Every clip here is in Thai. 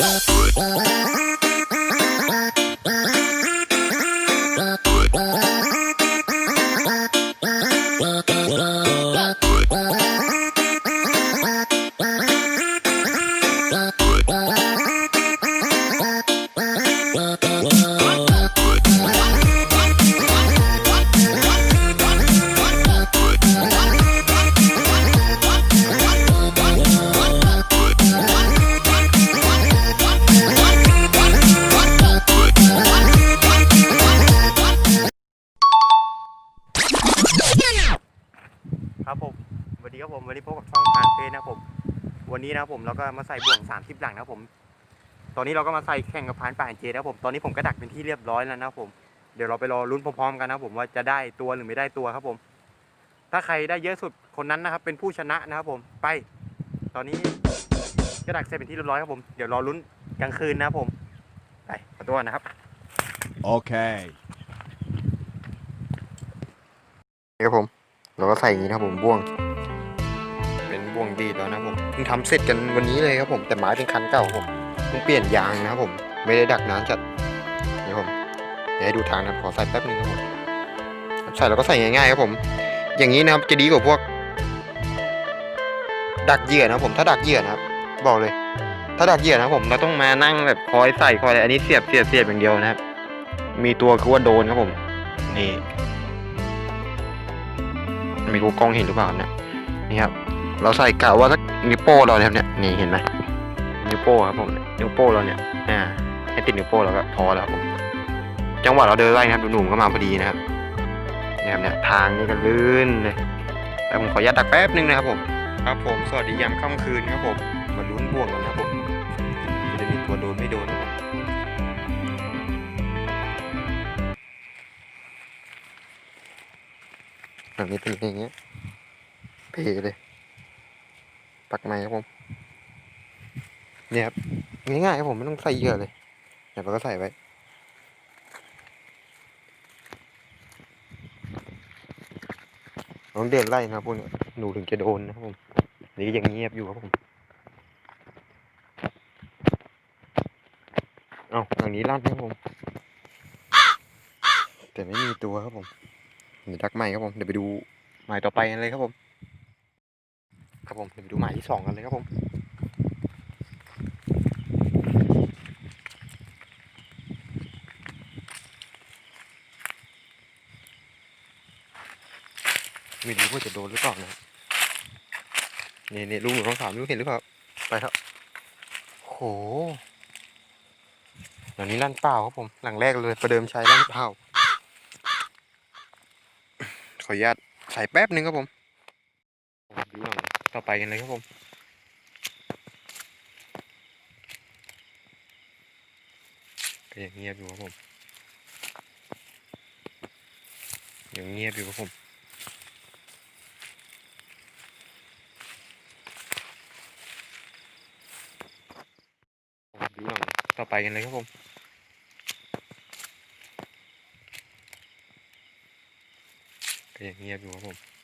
Oh, สวัสดีครับผมวันนี้พบกับช่องพานเฟสนะครับผม วันนี้นะครับผมเราก็มาใส่บ่วงสามทิปหลังนะครับผม ตอนนี้เราก็มาใส่แข่งกับพานป่าแอนเจนะครับผม ตอนนี้ผมก็ดักเป็นที่เรียบร้อยแล้วนะครับผม เดี๋ยวเราไปรอลุ้นพร้อมๆกันนะครับผมว่าจะได้ตัวหรือไม่ได้ตัวครับผม ถ้าใครได้เยอะสุดคนนั้นนะครับ เป็นผู้ชนะนะครับผม ไป ตอนนี้ก็ดักเสร็จเป็นที่เรียบร้อยครับผม เดี๋ยวรอลุ้นกลางคืนนะครับผม ไปขอตัวนะครับ Okay. นี่ครับผม เราก็ใส่อย่างนี้นะครับผมบ่วงเป็น บ่วงดีดแล้วนะผมเพิ่งทำเสร็จกันวันนี้เลยครับผม แต่ไม้เป็นคันเก่าผมเพิ่งเปลี่ยนยางนะครับผม ไม่ได้ดักนานจัดนี่ผมเดี๋ยวให้ดูทางนะขอใส่แป๊บนึงครับผมใส่แล้วก็ใส่ง่ายๆครับผม อย่างนี้นะครับจะดีกว่าพวก ดักเหยื่อนะผมถ้าดักเหยื่อนะครับ บอกเลย ถ้าดักเหยื่อนะผมเราต้องมานั่งแบบคอยใส่คอยอะไรอันนี้เสียบเสียบเสียบอย่างเดียวนะครับ มีตัวคือว่าโดนครับผม นี่มีกูกล้องเห็นหรือเปล่านี่ยนี่ครับ เราใส่กะว่าสักนิ้วโป้เราเนี่ยครับเนี่ยนี่เห็นไหมนิ้วโป้ครับผมนิ้วโป้เราเนี่ยอ่าให้ติดนิ้วโป้เราก็พอแล้วครับผมจังหวะเราเดินไล่นะครับหนุ่มๆก็มาพอดีนะครับนี่ครับเนี่ยทางนี่ก็ลื่นเลยแต่ผมขออนุญาตตักแป๊บนึงนะครับผมครับผมสวัสดียามค่ำคืนครับผมมาลุ้นบ่วงกันนะครับผมจะมีตัวโดนไม่โดนนะครับแบบนี้เป็นอย่างเงี้ยเพเลย ปักไม้ครับผม เนี่ยครับง่ายๆครับผมไม่ต้องใส่เยอะเลยเดี๋ยวเราก็ใส่ไว้ต้องเดินไล่นะครับพวกนี้หนูถึงจะโดนนะครับผมนี่ยังเงียบอยู่ครับผมเอาทางนี้ลั่นครับผม แต่ไม่มีตัวครับผมเดี๋ยวดักใหม่ครับผมเดี๋ยวไปดูหมายต่อไปกันเลยครับผม ครับผมเดี๋ยวไปดูหมายที่สองกันเลยครับผมไม่รู้ว่าจะโดนหรือเปล่านะนี่นี่ลุงหนูท้องสามไม่รู้เห็นหรือเปล่าไปครับโหหลังนี้ลั่นเปล่าครับผม หลังแรกเลยประเดิมใช้ลั่นเปล่าขออนุญาตใส่แป๊บนึงครับผมดูหลัง ต่อไปกันเลยครับผมก็ยังเงียบอยู่ครับผมยังเงียบอยู่ครับผมต่อไปกันเลยครับผมก็ยังเงียบอยู่ครับผม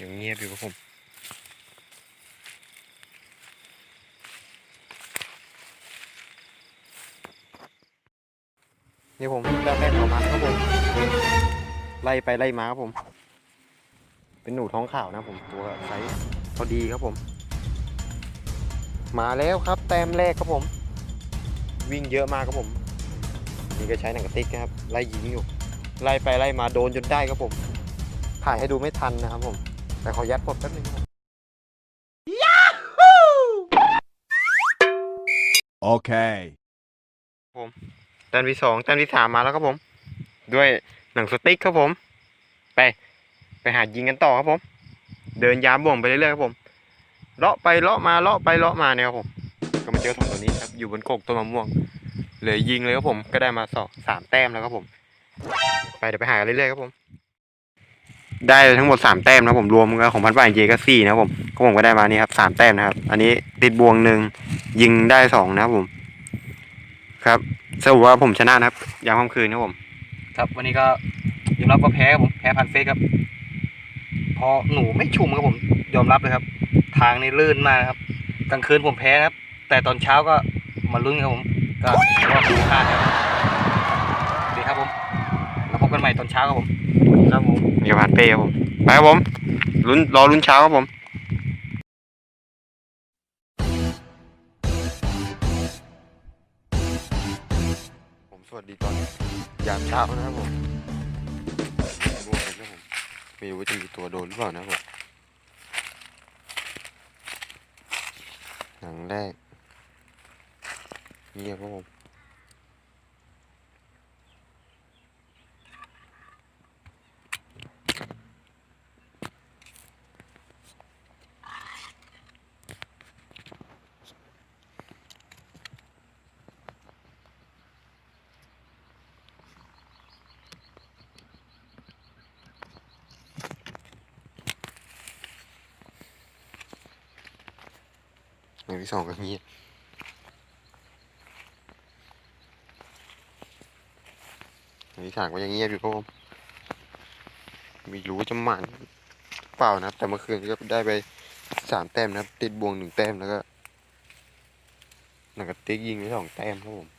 ยังเงียบอยู่ครับผมนี่ผมได้แรกออกมาครับผม ไล่ไปไล่มาครับผม เป็นหนูท้องขาวนะผมตัวไซส์พอดีครับผม มาแล้วครับ แต้มแรกครับผม วิ่งเยอะมากครับผม นี่ก็ใช้หนังกระติกนะครับ ไล่ยิงอยู่ ไล่ไปไล่มาโดนจนได้ครับผม ถ่ายให้ดูไม่ทันนะครับผม แต่ขอยัดปลดแป๊บนึงครับ Okay. แต้มที่สองแต้มที่สามมาแล้วครับผม ด้วยหนังสติ๊กครับผม ไป ไปหายิงกันต่อครับผม เดินยามบ่วงไปเรื่อยๆครับผมเลาะไปเลาะมาเลาะไปเลาะมาเนี่ยครับผม ก็มาเจอสองตัวนี้ครับอยู่บนโกกต้นมะม่วง เลยยิงเลยครับผมก็ได้มาสองสามแต้มแล้วครับผม ไปเดี๋ยวไปหากันเรื่อยๆครับผม ได้ทั้งหมดสามแต้มนะผมรวมกับของพันป่าเจก็สี่นะผมก็ผมก็ได้มานี่ครับสามแต้มนะครับ อันนี้ติดบวงหนึ่งยิงได้สองนะครับผม ครับสรุปว่าผมชนะนะครับยามค่ำคืนครับผม ครับวันนี้ก็ยอมรับว่าแพ้ครับผมแพ้พันเฟกครับเพอหนูไม่ชุ่มครับผม ยอมรับเลยครับ ทางนี่ลื่นมากครับกลางคืนผมแพ้ครับ แต่ตอนเช้าก็มาลุ้นครับผม ก็ถือว่าคุ้มค่าครับดีครับผมแล้วพบกันใหม่ตอนเช้าครับผม ครับผมมีผ่านเป้ครับผม ไปครับผมลุ้นรอลุ้นเช้าครับผมผมสวัสดีตอนยามเช้านะครับผมดูกันครับผมไม่รู้ว่าจะมีตัวโดนหรือเปล่านะครับผมหนังแรกเงียบครับผม อย่างที่สองก็เงียบอย่างที่สามก็ยังเงียบอยู่ครับผมไม่รู้จะหมันเปล่านะครับ แต่เมื่อคืนก็ได้ไปสามแต้มนะครับ ติดบวงหนึ่งแต้มแล้วก็หนังกระติกยิงไปสองแต้มครับผม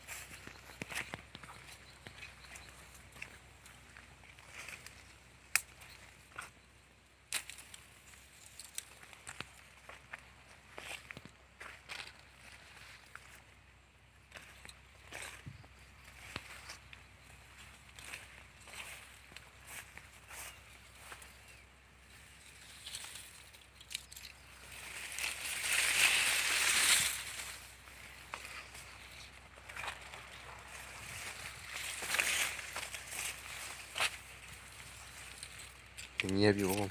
ยังเงียบอยู่ครับ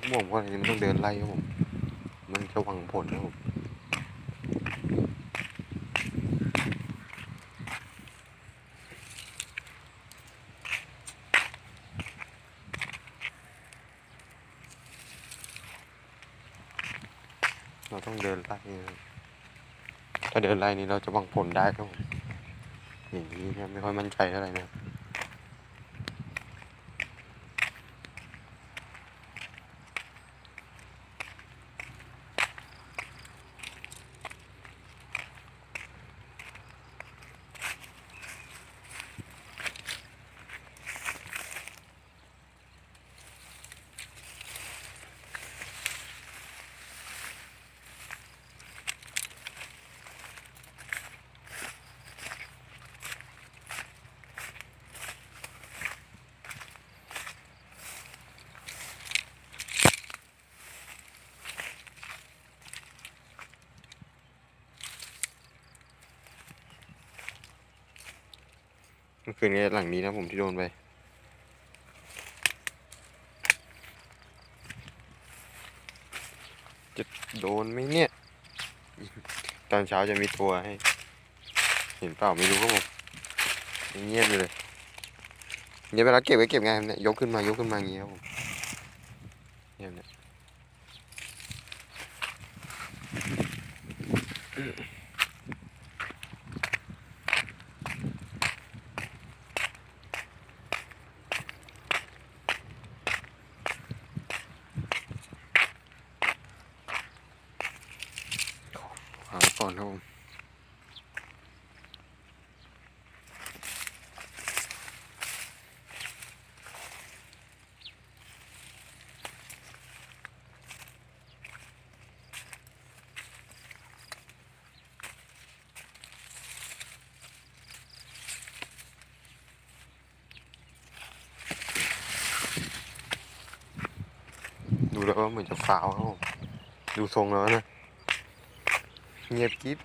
ผ มทุกโมงว่าอะไรนี่มันต้องเดินไล่ครับผม มันจะหวังผลครับผมเราต้องเดินไล่ครับถ้าเดินไล่นี้เราจะหวังผลได้ครับผมอย่างนี้นะไม่ค่อยมั่นใจเท่าไหร่นะ เมื่อคืนนี้หลังนี้นะผมที่โดนไปจะโดนไหมเนี่ย ตอนเช้าจะมีตัวให้ เห็นเปล่าไม่รู้ครับผมเงียบอยู่เลยเดี๋ยวเวลาเก็บไว้เก็บไงเนี่ยยกขึ้นมายกขึ้นมาอย่างเงี้ยครับผมเงียบเนี่ยวางไว้ก่ อนครับผมดูแล้วก็เหมือนจะฟาวครับผมดูทรงแล้วนะ เงียบกิ๊บ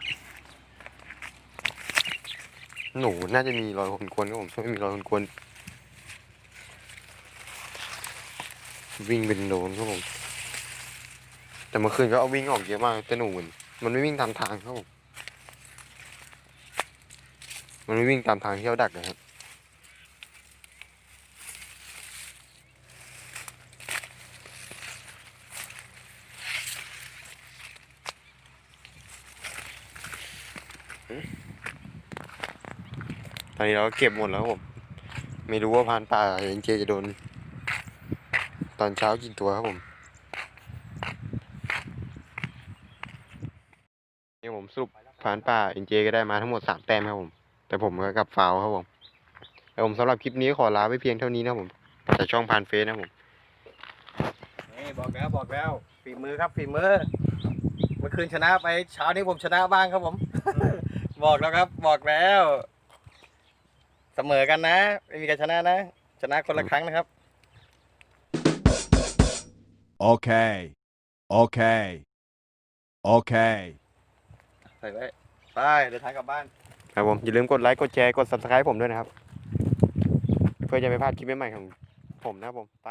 หนูน่าจะมีรอยคนควนครับผมช่วยมีรอยคนควนวิ่งเป็นโดนครับผมแต่แต่เมื่อคืนก็เอาวิ่งออกเยอะมากแต่หนูมันมันไม่วิ่งตามทางครับผมมันไม่วิ่งตามทางที่เราดักนะครับ อนนี้เราก็เก็บหมดแล้วครับผมไม่รู้ว่าพรานป่าเอ็นเจจะโดน ตอนเช้ากี่ตัวครับผมนี่ผมสรุปพรานป่าเอ็นเจก็ได้มาทั้งหมดสามแต้มครับผม แต่ผมก็กลับฟาวครับผมแต่ผมสำหรับคลิปนี้ขอลาไปเพียงเท่านี้นะครับผมจากช่องพานเฟสนะครับผมนี่บอกแล้วบอกแล้วฝีมือครับฝีมือเมื่อคืนชนะไปเช้านี้ผมชนะบ้างครับผม บอกแล้วครับบอกแล้ว เสมอกันนะ ไม่มีใครชนะนะ ชนะคนละครั้งนะครับ Okay. Okay. Okay. ใส่ไว้ไปเดินทางกลับบ้าน ครับผม อย่าลืมกดไลค์ กดแชร์ กด subscribe ผมด้วยนะครับ เพื่อจะไม่พลาดคลิปใหม่ๆของผมนะครับผม ไป